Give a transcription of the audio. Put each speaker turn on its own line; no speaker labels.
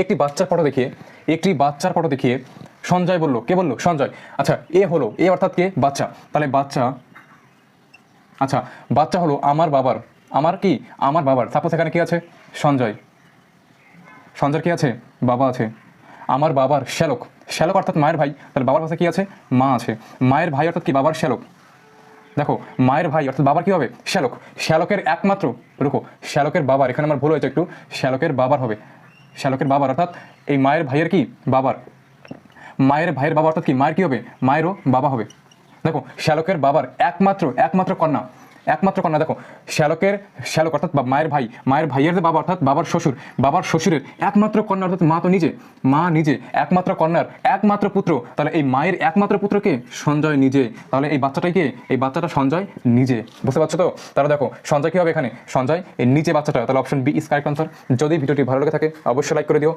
একটি বাচ্চার ফটো দেখিয়ে, একটি বাচ্চার ফটো দেখিয়ে সঞ্জয় বলল, কে বলল? সঞ্জয়। আচ্ছা এ হলো, এ অর্থাৎ কে? বাচ্চা। তাহলে বাচ্চা আচ্ছা বাচ্চা হলো আমার বাবার। আমার কি? আমার বাবার। সাপোজ এখানে কি আছে? সঞ্জয়। সঞ্জয় কি আছে? বাবা আছে। আমার বাবার শ্যালক। শ্যালক অর্থাৎ মায়ের ভাই। তাহলে বাবার পাশে কি আছে? মা আছে। মায়ের ভাই অর্থাৎ কি? বাবার শ্যালক। দেখো, মায়ের ভাই অর্থাৎ বাবার কি হবে? শ্যালক। শ্যালকের একমাত্র, রুকো, শ্যালকের বাবার। এখানে আমার ভুল হয়েছে একটু। শ্যালকের বাবার হবে। শ্যালকের বাবার, অর্থাৎ এই মায়ের ভাইয়ের কি বাবার? মায়ের ভাইয়ের বাবা অর্থাৎ কি? মায়ের কি হবে? মায়েরও বাবা হবে। দেখো, শ্যালকের বাবার একমাত্র একমাত্র কন্যা। একমাত্র কন্যা, দেখো, শ্যালকের শ্যালক, অর্থাৎ মায়ের ভাই, মায়ের ভাইয়ের যে বাবা, অর্থাৎ বাবার শ্বশুর, বাবার শ্বশুরের একমাত্র কন্যা, অর্থাৎ মা তো নিজে, মা নিজে, একমাত্র কন্যার একমাত্র পুত্র, তাহলে এই মায়ের একমাত্র পুত্রকে সঞ্জয় নিজে। তাহলে এই বাচ্চাটাই কে? এই বাচ্চাটা সঞ্জয় নিজে। বুঝতে পারছ তো? তাহলে দেখো, সঞ্জয় কি হবে এখানে? সঞ্জয়, এই নিজে বাচ্চাটা, তাহলে option B is correct answer যদি ভিডিওটি ভালো লেগে থাকে, অবশ্যই লাইক করে দিও।